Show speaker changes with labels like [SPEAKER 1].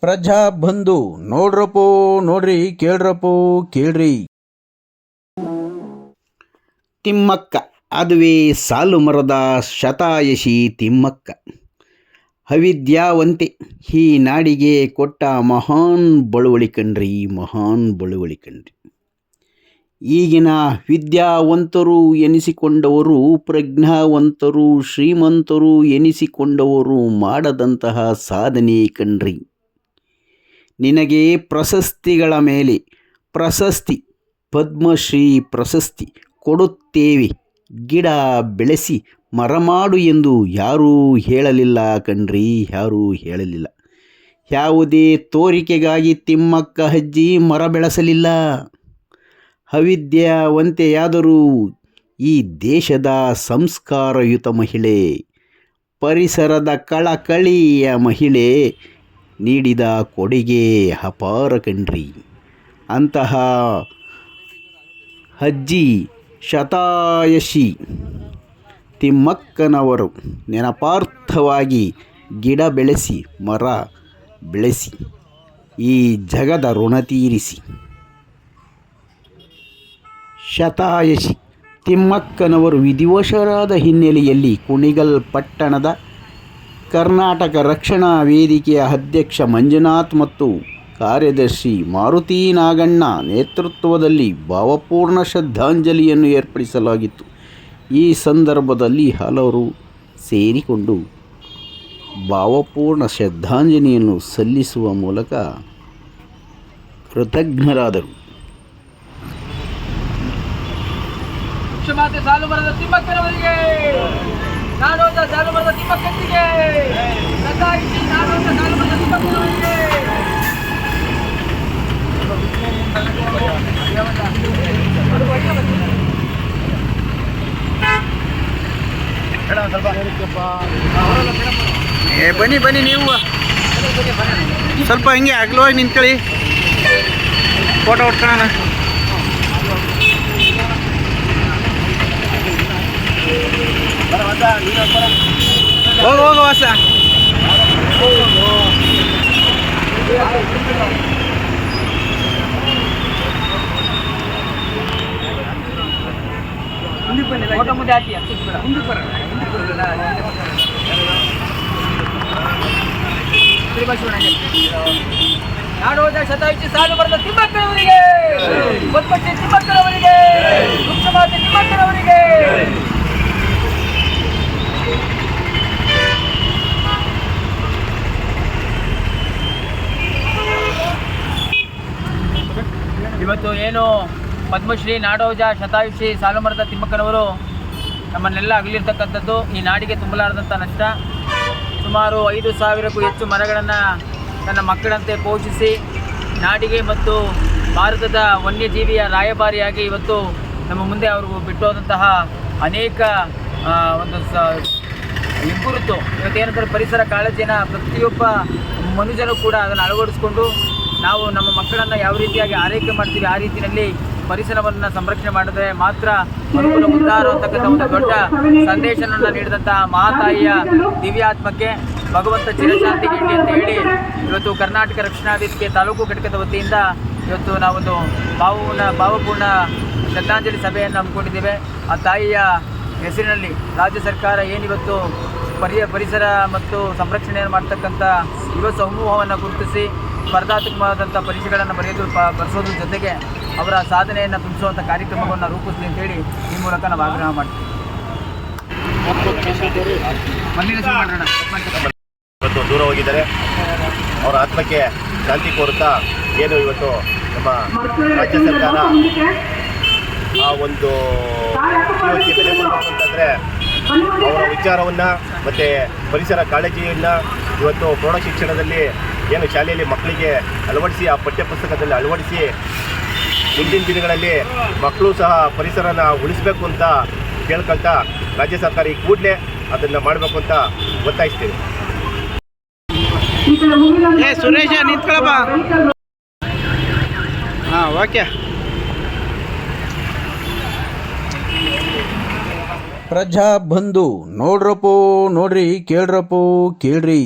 [SPEAKER 1] ಪ್ರಜಾ ಬಂಧು, ನೋಡ್ರಪ್ಪೋ, ನೋಡ್ರಿ, ಕೇಳ್ರಪ್ಪೋ, ಕೇಳ್ರಿ. ತಿಮ್ಮಕ್ಕ, ಅದುವೆ ಸಾಲು ಮರದ ಶತಾಯಶಿ ತಿಮ್ಮಕ್ಕ. ಅವಿದ್ಯಾವಂತೆ ಈ ನಾಡಿಗೆ ಕೊಟ್ಟ ಮಹಾನ್ ಬಳುವಳಿ ಕಣ್ರಿ ಮಹಾನ್ ಬಳುವಳಿ ಕಣ್ರಿ ಈಗಿನ ವಿದ್ಯಾವಂತರು ಎನಿಸಿಕೊಂಡವರು, ಪ್ರಜ್ಞಾವಂತರು, ಶ್ರೀಮಂತರು ಎನಿಸಿಕೊಂಡವರು ಮಾಡದಂತಹ ಸಾಧನೆ ಕಣ್ರಿ ನಿನಗೆ ಪ್ರಶಸ್ತಿಗಳ ಮೇಲೆ ಪ್ರಶಸ್ತಿ, ಪದ್ಮಶ್ರೀ ಪ್ರಶಸ್ತಿ ಕೊಡುತ್ತೇವೆ. ಗಿಡ ಬೆಳೆಸಿ ಮರ ಮಾಡು ಎಂದು ಯಾರೂ ಹೇಳಲಿಲ್ಲ ಕಣ್ರಿ, ಯಾರೂ ಹೇಳಲಿಲ್ಲ. ಯಾವುದೇ ತೋರಿಕೆಗಾಗಿ ತಿಮ್ಮಕ್ಕ ಹಜ್ಜಿ ಮರ ಬೆಳೆಸಲಿಲ್ಲ. ಅವಿದ್ಯಾವಂತೆಯಾದರೂ ಈ ದೇಶದ ಸಂಸ್ಕಾರಯುತ ಮಹಿಳೆ, ಪರಿಸರದ ಕಳಕಳಿಯ ಮಹಿಳೆ ನೀಡಿದ ಕೊಡುಗೆ ಅಪಾರ ಕಣ್ರಿ. ಅಂತಹ ಅಜ್ಜಿ ಶತಾಯಶಿ ತಿಮ್ಮಕ್ಕನವರು ನೆನಪಾರ್ಥವಾಗಿ ಗಿಡ ಬೆಳೆಸಿ, ಮರ ಬೆಳೆಸಿ, ಈ ಜಗದ ಋಣ ತೀರಿಸಿ. ಶತಾಯಶಿ ತಿಮ್ಮಕ್ಕನವರು ವಿಧಿವಶರಾದ ಹಿನ್ನೆಲೆಯಲ್ಲಿ ಕುಣಿಗಲ್ ಪಟ್ಟಣದ ಕರ್ನಾಟಕ ರಕ್ಷಣಾ ವೇದಿಕೆಯ ಅಧ್ಯಕ್ಷ ಮಂಜುನಾಥ್ ಮತ್ತು ಕಾರ್ಯದರ್ಶಿ ಮಾರುತಿ ನಾಗಣ್ಣ ನೇತೃತ್ವದಲ್ಲಿ ಭಾವಪೂರ್ಣ ಶ್ರದ್ಧಾಂಜಲಿಯನ್ನು ಏರ್ಪಡಿಸಲಾಗಿತ್ತು. ಈ ಸಂದರ್ಭದಲ್ಲಿ ಹಲವರು ಸೇರಿಕೊಂಡು ಭಾವಪೂರ್ಣ ಶ್ರದ್ಧಾಂಜಲಿಯನ್ನು ಸಲ್ಲಿಸುವ ಮೂಲಕ ಕೃತಜ್ಞರಾದರು.
[SPEAKER 2] ಸಾಲು ಬರದ ತಿಮ್ಮಕ್ಕನವರಿಗೆ! ನಾಡೋದ ಸಾಲು ಮರದ ತಿಮ್ಮಕ್ಕನಿಗೆ ಸದಾಯಿಸಿ ನಾಡೋದ ಸಾಲು ಮರದ ತಿಮ್ಮಕ್ಕನವರಿಗೆ
[SPEAKER 1] ಏ ಬನ್ನಿ ಬನ್ನಿ ನೀವು. ಸ್ವಲ್ಪ ಹಿಂಗೆ ಅಗಲವಾಗಿ ನಿಂತ್ಕೊಳ್ಳಿ. ಫೋಟೋ ಹೊಡ್ಕೊಳ್ಳೋಣ ಹೋಗು ಹೋಗು ವಾಸ.
[SPEAKER 2] ಫೋಟೋ ಮುಂದೆ ಹಾಕಿ ಮುಂದೆ ಬರೋಣ ನಾಡೋದ ಶತಾಯುಷಿ ಸಾಲು ಬರೆದ ತಿಮ್ಮಕ್ಕನವರಿಗೆ ಪದ್ಮಶ್ರೀ ತಿಮ್ಮಕ್ಕನವರಿಗೆ ವೃಕ್ಷಮಾತೆ ತಿಮ್ಮಕ್ಕನವರಿಗೆ ಇವತ್ತು ಏನು ಪದ್ಮಶ್ರೀ ನಾಡೋಜ ಶತಾಯುಷಿ ಸಾಲುಮರದ ತಿಮ್ಮಕ್ಕನವರು ನಮ್ಮನ್ನೆಲ್ಲ ಅಗಲಿರ್ತಕ್ಕಂಥದ್ದು ಈ ನಾಡಿಗೆ ತುಂಬಲಾರದಂಥ ನಷ್ಟ. ಸುಮಾರು ಐದು ಸಾವಿರಕ್ಕೂ ಹೆಚ್ಚು ಮರಗಳನ್ನು ತನ್ನ ಮಕ್ಕಳಂತೆ ಪೋಷಿಸಿ ನಾಡಿಗೆ ಮತ್ತು ಭಾರತದ ವನ್ಯಜೀವಿಯ ರಾಯಭಾರಿಯಾಗಿ ಇವತ್ತು ನಮ್ಮ ಮುಂದೆ ಅವರು ಬಿಟ್ಟೋದಂತಹ ಅನೇಕ ಒಂದು ಸ ಹೆಗ್ಗುರುತು ಇವತ್ತೇನಂತಾರೆ ಪರಿಸರ ಕಾಳಜಿನ ಪ್ರತಿಯೊಬ್ಬ ಮನುಷ್ಯನೂ ಕೂಡ ಅದನ್ನು ಅಳವಡಿಸ್ಕೊಂಡು ನಾವು ನಮ್ಮ ಮಕ್ಕಳನ್ನು ಯಾವ ರೀತಿಯಾಗಿ ಆರೈಕೆ ಮಾಡ್ತೀವಿ, ಆ ರೀತಿಯಲ್ಲಿ ಪರಿಸರವನ್ನು ಸಂರಕ್ಷಣೆ ಮಾಡಿದ್ರೆ ಮಾತ್ರ ಮನುಕುಲ ಉದ್ಧಾರ ಅಂತಕ್ಕಂಥ ಒಂದು ದೊಡ್ಡ ಸಂದೇಶವನ್ನು ನೀಡಿದಂತಹ ಮಹಾತಾಯಿಯ ದಿವ್ಯಾತ್ಮಕ್ಕೆ ಭಗವಂತ ಚಿರಶಾಂತಿ ನೀಡಲಿ ಅಂತ ಹೇಳಿ ಇವತ್ತು ಕರ್ನಾಟಕ ರಕ್ಷಣಾ ವೇದಿಕೆ ತಾಲೂಕು ಘಟಕದ ವತಿಯಿಂದ ಇವತ್ತು ನಾವೊಂದು ಭಾವಪೂರ್ಣ ಭಾವಪೂರ್ಣ ಶ್ರದ್ಧಾಂಜಲಿ ಸಭೆಯನ್ನು ಹಮ್ಮಿಕೊಂಡಿದ್ದೇವೆ. ಆ ತಾಯಿಯ ಹೆಸರಿನಲ್ಲಿ ರಾಜ್ಯ ಸರ್ಕಾರ ಏನಿವತ್ತು ಪರಿ, ಪರಿಸರ ಮತ್ತು ಸಂರಕ್ಷಣೆಯನ್ನು ಮಾಡ್ತಕ್ಕಂಥ ಯುವ ಸಮೂಹವನ್ನು ಗುರುತಿಸಿ ಸ್ಪರ್ಧಾತ್ಮಕವಾದಂಥ ಪರೀಕ್ಷೆಗಳನ್ನು ಬರೆಯೋದು ಬರೆಸೋದ್ರ ಜೊತೆಗೆ ಅವರ ಸಾಧನೆಯನ್ನು ತುಂಬಿಸುವಂಥ ಕಾರ್ಯಕ್ರಮವನ್ನು ರೂಪಿಸಲಿ ಅಂತೇಳಿ ಈ ಮೂಲಕ ನಾವು ಆಗ್ರಹ ಮಾಡ್ತೀವಿ.
[SPEAKER 3] ಇವತ್ತು ದೂರ ಹೋಗಿದ್ದಾರೆ. ಅವರ ಆತ್ಮಕ್ಕೆ ಶಾಂತಿ ಕೋರುತ್ತಾ ಏನು ಇವತ್ತು ನಮ್ಮ ರಾಜ್ಯ ಸರ್ಕಾರ ಆ ಒಂದು ಅವರ ವಿಚಾರವನ್ನು ಮತ್ತು ಪರಿಸರ ಕಾಳಜಿಯನ್ನು ಇವತ್ತು ಪ್ರೌಢ ಶಿಕ್ಷಣದಲ್ಲಿ ಏನು ಶಾಲೆಯಲ್ಲಿ ಮಕ್ಕಳಿಗೆ ಅಳವಡಿಸಿ ಆ ಪಠ್ಯಪುಸ್ತಕದಲ್ಲಿ ಅಳವಡಿಸಿ ಮುಂದಿನ ದಿನಗಳಲ್ಲಿ ಮಕ್ಕಳು ಸಹ ಪರಿಸರನ ಉಳಿಸಬೇಕು ಅಂತ ಕೇಳ್ಕೊಳ್ತಾ ರಾಜ್ಯ ಸರ್ಕಾರ ಈ ಕೂಡಲೇ ಅದನ್ನು ಮಾಡಬೇಕು ಅಂತ ಒತ್ತಾಯಿಸ್ತೀವಿ
[SPEAKER 1] ಏ ಸುರೇಶ ನಿಂತ್ಕೊಳ್ಳಪ್ಪ ಹಾಂ ಓಕೆ. ಪ್ರಜಾ ಬಂಧು ನೋಡ್ರಪ್ಪೋ ನೋಡ್ರಿ ಕೇಳ್ರಪ್ಪೋ ಕೇಳ್ರಿ.